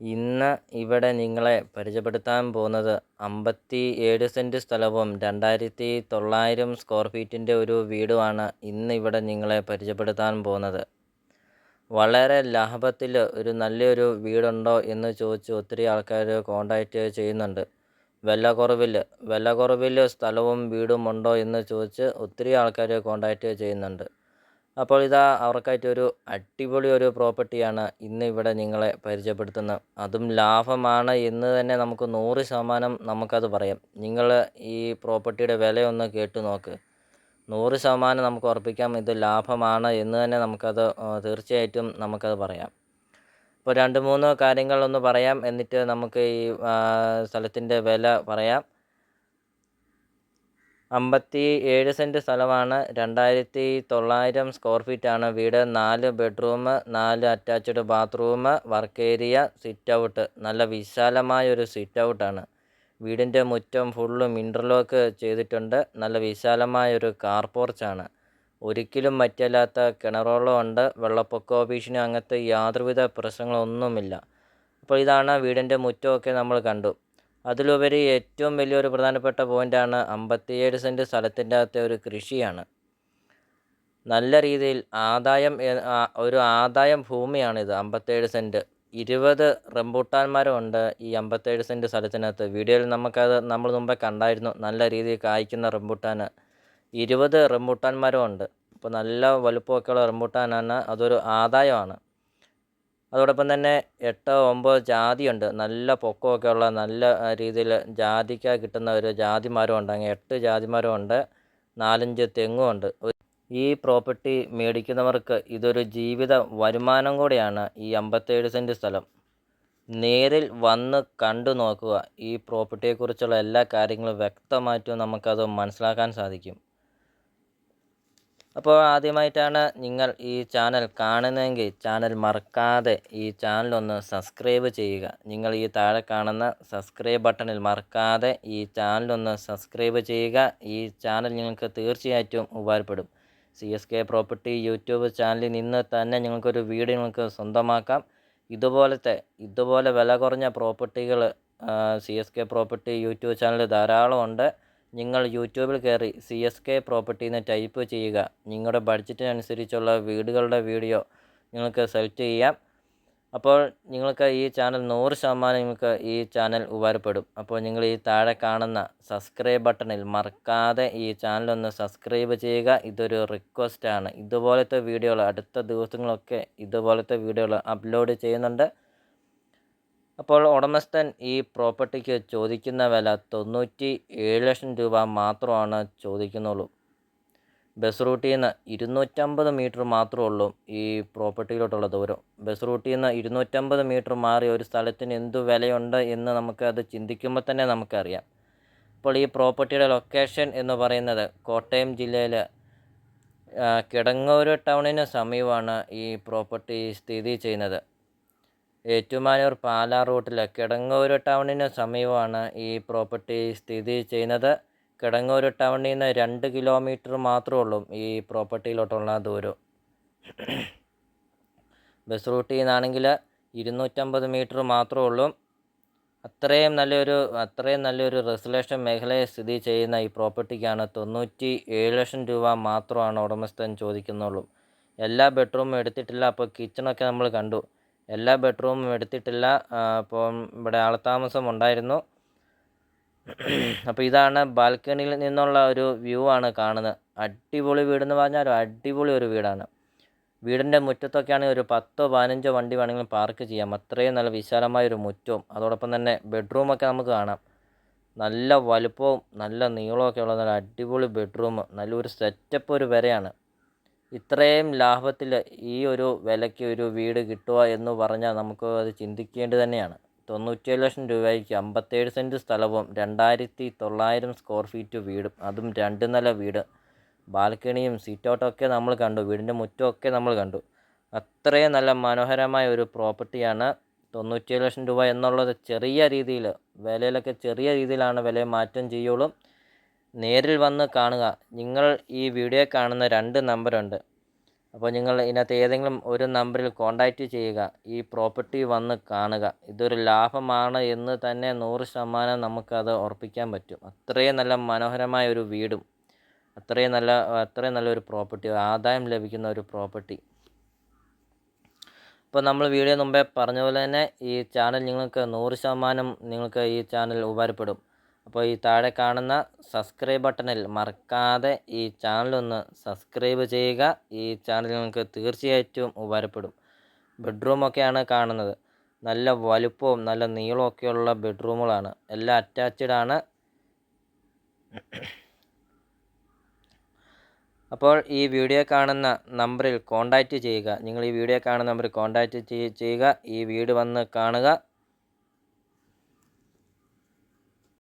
ഇന്ന് ഇവിടെ നിങ്ങളെ പരിചയപ്പെടുത്താൻ പോകുന്നത് അമ്പത്തി ഏഴ് സെന്റ് സ്ഥലവും രണ്ടായിരത്തി തൊള്ളായിരം സ്ക്വയർ ഫീറ്റിന്റെ ഒരു വീടുമാണ് ഇന്ന് ഇവിടെ നിങ്ങളെ പരിചയപ്പെടുത്താൻ പോകുന്നത്. വളരെ ലാഭത്തിൽ ഒരു നല്ലൊരു വീടുണ്ടോ എന്ന് ചോദിച്ച് ഒത്തിരി ആൾക്കാർ കോണ്ടാക്റ്റ് ചെയ്യുന്നുണ്ട്. വില കുറവിൽ വില കുറവിൽ സ്ഥലവും വീടും ഉണ്ടോ എന്ന് ചോദിച്ച് ഒത്തിരി ആൾക്കാർ കോണ്ടാക്റ്റ് ചെയ്യുന്നുണ്ട്. അപ്പോൾ ഇതാ അവർക്കായിട്ടൊരു അടിപൊളി ഒരു പ്രോപ്പർട്ടിയാണ് ഇന്ന് ഇവിടെ നിങ്ങളെ പരിചയപ്പെടുത്തുന്നത്. അതും ലാഭമാണ് എന്ന് തന്നെ നമുക്ക് നൂറ് ശതമാനം നമുക്കത് പറയാം. നിങ്ങൾ ഈ പ്രോപ്പർട്ടിയുടെ വിലയൊന്ന് കേട്ട് നോക്ക്. നൂറ് ശതമാനം നമുക്ക് ഉറപ്പിക്കാം. ഇത് ലാഭമാണ് എന്ന് തന്നെ നമുക്കത് തീർച്ചയായിട്ടും നമുക്കത് പറയാം. അപ്പോൾ രണ്ട് മൂന്ന് കാര്യങ്ങളൊന്ന് പറയാം. എന്നിട്ട് നമുക്ക് ഈ സ്ഥലത്തിന്റെ വില പറയാം. അമ്പത്തി ഏഴ് സെന്റ് സ്ഥലമാണ്. രണ്ടായിരത്തി തൊള്ളായിരം സ്ക്വയർ ഫീറ്റാണ് വീട്. നാല് ബെഡ്റൂം നാല് attached bathroom work area sit out. നല്ല വിശാലമായ ഒരു സിറ്റ് ഔട്ടാണ് വീടിന്റെ മുറ്റം ഫുള്ളും ഇന്റർലോക്ക് ചെയ്തിട്ടുണ്ട്. നല്ല വിശാലമായ ഒരു കാർ പോർച്ചാണ് ഒരിക്കലും മറ്റല്ലാത്ത കിണറോളം ഉണ്ട്. വെള്ളപ്പൊക്കോ ഭീഷണി അങ്ങനത്തെ യാതൊരുവിധ പ്രശ്നങ്ങളൊന്നുമില്ല. അപ്പോൾ ഇതാണ് വീടിന്റെ മുറ്റമൊക്കെ നമ്മൾ കണ്ടു. അതിലുപരി ഏറ്റവും വലിയൊരു പ്രധാനപ്പെട്ട പോയിന്റാണ് അമ്പത്തിയേഴ് സെന്റ് സ്ഥലത്തിന്റെ അകത്തെ ഒരു കൃഷിയാണ്. നല്ല രീതിയിൽ ആദായം ഒരു ആദായം ഭൂമിയാണിത്. അമ്പത്തേഴ് സെന്റ് ഇരുപത് റംബൂട്ടാൻമരമുണ്ട് ഈ അമ്പത്തേഴ് സെന്റ് സ്ഥലത്തിനകത്ത്. വീഡിയോയിൽ നമുക്കത് നമ്മൾ മുമ്പേ കണ്ടായിരുന്നു. നല്ല രീതിയിൽ കായ്ക്കുന്ന റംബൂട്ടാൻ ഇരുപത് റംബൂട്ടാൻ മരമുണ്ട് അപ്പോൾ നല്ല വലുപ്പമൊക്കെയുള്ള റംബൂട്ടാനാണ് അതൊരു ആദായമാണ്. അതോടൊപ്പം തന്നെ എട്ട് ഒമ്പത് ജാതിയുണ്ട്. നല്ല പൊക്കമൊക്കെ ഉള്ള നല്ല രീതിയിൽ ജാതിക്ക കിട്ടുന്ന ഒരു ജാതിമാരും ഉണ്ട്. അങ്ങനെ എട്ട് ജാതിമാരും ഉണ്ട്. നാലഞ്ച് തെങ്ങും ഉണ്ട്. ഈ പ്രോപ്പർട്ടി മേടിക്കുന്നവർക്ക് ഇതൊരു ജീവിത വരുമാനം കൂടിയാണ് ഈ അമ്പത്തേഴ് സെന്റ് സ്ഥലം. നേരിൽ വന്ന് കണ്ടു നോക്കുക. ഈ പ്രോപ്പർട്ടിയെക്കുറിച്ചുള്ള എല്ലാ കാര്യങ്ങളും വ്യക്തമായിട്ടും നമുക്കത് മനസ്സിലാക്കാൻ സാധിക്കും. അപ്പോൾ ആദ്യമായിട്ടാണ് നിങ്ങൾ ഈ ചാനൽ കാണുന്നതെങ്കിൽ ചാനൽ മറക്കാതെ ഈ ചാനൽ ഒന്ന് സബ്സ്ക്രൈബ് ചെയ്യുക. നിങ്ങൾ ഈ താഴെ കാണുന്ന സബ്സ്ക്രൈബ് ബട്ടണിൽ മറക്കാതെ ഈ ചാനൽ ഒന്ന് സബ്സ്ക്രൈബ് ചെയ്യുക. ഈ ചാനൽ നിങ്ങൾക്ക് തീർച്ചയായിട്ടും ഉപകാരപ്പെടും. C S K property YouTube ചാനലിൽ നിന്ന് തന്നെ നിങ്ങൾക്കൊരു വീഡിയോ നിങ്ങൾക്ക് സ്വന്തമാക്കാം. ഇതുപോലത്തെ ഇതുപോലെ വില കുറഞ്ഞ പ്രോപ്പർട്ടികൾ C S K property YouTube channel ധാരാളം ഉണ്ട് നിങ്ങൾ യൂട്യൂബിൽ കയറി സി എസ് കെ പ്രോപ്പർട്ടി എന്ന് ടൈപ്പ് ചെയ്യുക. നിങ്ങളുടെ ബഡ്ജറ്റിനനുസരിച്ചുള്ള വീടുകളുടെ വീഡിയോ നിങ്ങൾക്ക് സെലക്ട് ചെയ്യാം. അപ്പോൾ നിങ്ങൾക്ക് ഈ ചാനൽ നൂറ് ശതമാനം നിങ്ങൾക്ക് ഈ ചാനൽ ഉപകാരപ്പെടും. അപ്പോൾ നിങ്ങൾ ഈ താഴെ കാണുന്ന സബ്സ്ക്രൈബ് ബട്ടണിൽ മറക്കാതെ ഈ ചാനൽ ഒന്ന് സബ്സ്ക്രൈബ് ചെയ്യുക. ഇതൊരു റിക്വസ്റ്റാണ് ഇതുപോലത്തെ വീഡിയോകൾ അടുത്ത ദിവസങ്ങളൊക്കെ ഇതുപോലത്തെ വീഡിയോകൾ അപ്ലോഡ് ചെയ്യുന്നുണ്ട്. അപ്പോൾ ഉടമസ്ഥൻ ഈ പ്രോപ്പർട്ടിക്ക് ചോദിക്കുന്ന വില തൊണ്ണൂറ്റി ഏഴ് ലക്ഷം രൂപ മാത്രമാണ് ചോദിക്കുന്നുള്ളൂ. ബസ് റൂട്ടിൽ നിന്ന് ഇരുന്നൂറ്റമ്പത് മീറ്റർ മാത്രമേ ഉള്ളൂ ഈ പ്രോപ്പർട്ടിയിലോട്ടുള്ള ദൂരം. ബസ് റൂട്ടിൽ നിന്ന് ഇരുന്നൂറ്റമ്പത് മീറ്റർ മാറി ഒരു സ്ഥലത്തിന് എന്തു വിലയുണ്ട് എന്ന് നമുക്ക് അത് ചിന്തിക്കുമ്പോൾ തന്നെ നമുക്കറിയാം. അപ്പോൾ ഈ പ്രോപ്പർട്ടിയുടെ ലൊക്കേഷൻ എന്ന് പറയുന്നത് കോട്ടയം ജില്ലയിൽ കിടങ്ങൂർ ടൗണിന് സമീപമാണ് ഈ പ്രോപ്പർട്ടി സ്ഥിതി ചെയ്യുന്നത്. ഏറ്റുമാനൂർ പാലാ റൂട്ടിലെ കിടങ്ങൂർ ടൗണിന് സമീപമാണ് ഈ പ്രോപ്പർട്ടി സ്ഥിതി ചെയ്യുന്നത്. കിടങ്ങൂർ ടൗണിൽ നിന്ന് രണ്ട് കിലോമീറ്റർ മാത്രമേ ഉള്ളൂ ഈ പ്രോപ്പർട്ടിയിലോട്ടുള്ള ദൂരം. ബസ് റൂട്ടിൽ നിന്നാണെങ്കിൽ ഇരുന്നൂറ്റമ്പത് മീറ്റർ മാത്രമേ ഉള്ളൂ. അത്രയും നല്ലൊരു അത്രയും നല്ലൊരു റെസലേഷൻ മേഖലയെ സ്ഥിതി ചെയ്യുന്ന ഈ പ്രോപ്പർട്ടിക്കാണ് തൊണ്ണൂറ്റി ഏഴ് ലക്ഷം രൂപ മാത്രമാണ് ഉടമസ്ഥൻ ചോദിക്കുന്നുള്ളൂ. എല്ലാ ബെഡ്റൂമും എടുത്തിട്ടില്ല. അപ്പോൾ കിച്ചണൊക്കെ നമ്മൾ കണ്ടു. എല്ലാ ബെഡ്റൂമും എടുത്തിട്ടില്ല. അപ്പം ഇവിടെ ആളത്താമസം ഉണ്ടായിരുന്നു. അപ്പോൾ ഇതാണ് ബാൽക്കണിയിൽ നിന്നുള്ള ഒരു വ്യൂ ആണ് കാണുന്നത്. അടിപൊളി വീടെന്ന് പറഞ്ഞാൽ ഒരു അടിപൊളി ഒരു വീടാണ്. വീടിന്റെ മുറ്റത്തൊക്കെയാണെങ്കിൽ ഒരു പത്തോ പതിനഞ്ചോ വണ്ടി വേണമെങ്കിലും പാർക്ക് ചെയ്യാം. അത്രയും നല്ല വിശാലമായ ഒരു മുറ്റവും അതോടൊപ്പം തന്നെ ബെഡ്റൂമൊക്കെ നമുക്ക് കാണാം. നല്ല വലുപ്പവും നല്ല നീളമൊക്കെ ഉള്ള നല്ല അടിപൊളി ബെഡ്റൂം നല്ലൊരു സെറ്റപ്പ് ഒരു വരെയാണ്. ഇത്രയും ലാഭത്തിൽ ഈ ഒരു വിലയ്ക്ക് ഒരു വീട് കിട്ടുക എന്ന് പറഞ്ഞാൽ നമുക്ക് അത് ചിന്തിക്കേണ്ടി തന്നെയാണ്. തൊണ്ണൂറ്റേഴ് ലക്ഷം രൂപയ്ക്ക് അമ്പത്തേഴ് സെന്റ് സ്ഥലവും രണ്ടായിരത്തി തൊള്ളായിരം സ്ക്വയർ ഫീറ്റ് വീടും അതും രണ്ട് നില വീട് ബാൽക്കണിയും സീറ്റൗട്ടൊക്കെ നമ്മൾ കണ്ടു വീടിന്റെ മുറ്റമൊക്കെ നമ്മൾ കണ്ടു. അത്രയും നല്ല മനോഹരമായ ഒരു പ്രോപ്പർട്ടിയാണ് തൊണ്ണൂറ്റേഴ് ലക്ഷം രൂപ എന്നുള്ളത് ചെറിയ രീതിയിൽ വിലയിലൊക്കെ ചെറിയ രീതിയിലാണ് വില മാറ്റം ചെയ്യുള്ളൂ. നേരിൽ വന്ന് കാണുക. നിങ്ങൾ ഈ വീഡിയോ കാണുന്ന രണ്ട് നമ്പറുണ്ട് അപ്പോൾ നിങ്ങൾ ഇതിനകത്ത് ഏതെങ്കിലും ഒരു നമ്പറിൽ കോൺടാക്റ്റ് ചെയ്യുക. ഈ പ്രോപ്പർട്ടി വന്ന് കാണുക. ഇതൊരു ലാഭമാണ് എന്ന് തന്നെ നൂറ് ശതമാനം നമുക്കത് ഉറപ്പിക്കാൻ പറ്റും. അത്രയും നല്ല മനോഹരമായ ഒരു വീടും അത്രയും നല്ല അത്രയും നല്ലൊരു പ്രോപ്പർട്ടി ആദായം ലഭിക്കുന്ന ഒരു പ്രോപ്പർട്ടി ഇപ്പോൾ നമ്മൾ വീഡിയോ മുമ്പേ പറഞ്ഞ പോലെ തന്നെ ഈ ചാനൽ നിങ്ങൾക്ക് നൂറ് ശതമാനം നിങ്ങൾക്ക് ഈ ചാനൽ ഉപകാരപ്പെടും. അപ്പോൾ ഈ താഴെ കാണുന്ന സബ്സ്ക്രൈബ് ബട്ടണിൽ മറക്കാതെ ഈ ചാനലൊന്ന് സബ്സ്ക്രൈബ് ചെയ്യുക. ഈ ചാനൽ നിങ്ങൾക്ക് തീർച്ചയായിട്ടും ഉപകാരപ്പെടും. ബെഡ്റൂമൊക്കെയാണ് കാണുന്നത്. നല്ല വലുപ്പവും നല്ല നീളമൊക്കെയുള്ള ബെഡ്റൂമുകളാണ് എല്ലാം അറ്റാച്ച്ഡ് ആണ്. അപ്പോൾ ഈ വീഡിയോ കാണുന്ന നമ്പറിൽ കോൺടാക്റ്റ് ചെയ്യുക. നിങ്ങൾ ഈ വീഡിയോ കാണുന്ന നമ്പറിൽ കോൺടാക്റ്റ് ചെയ്യുക. ഈ വീട് വന്ന് കാണുക.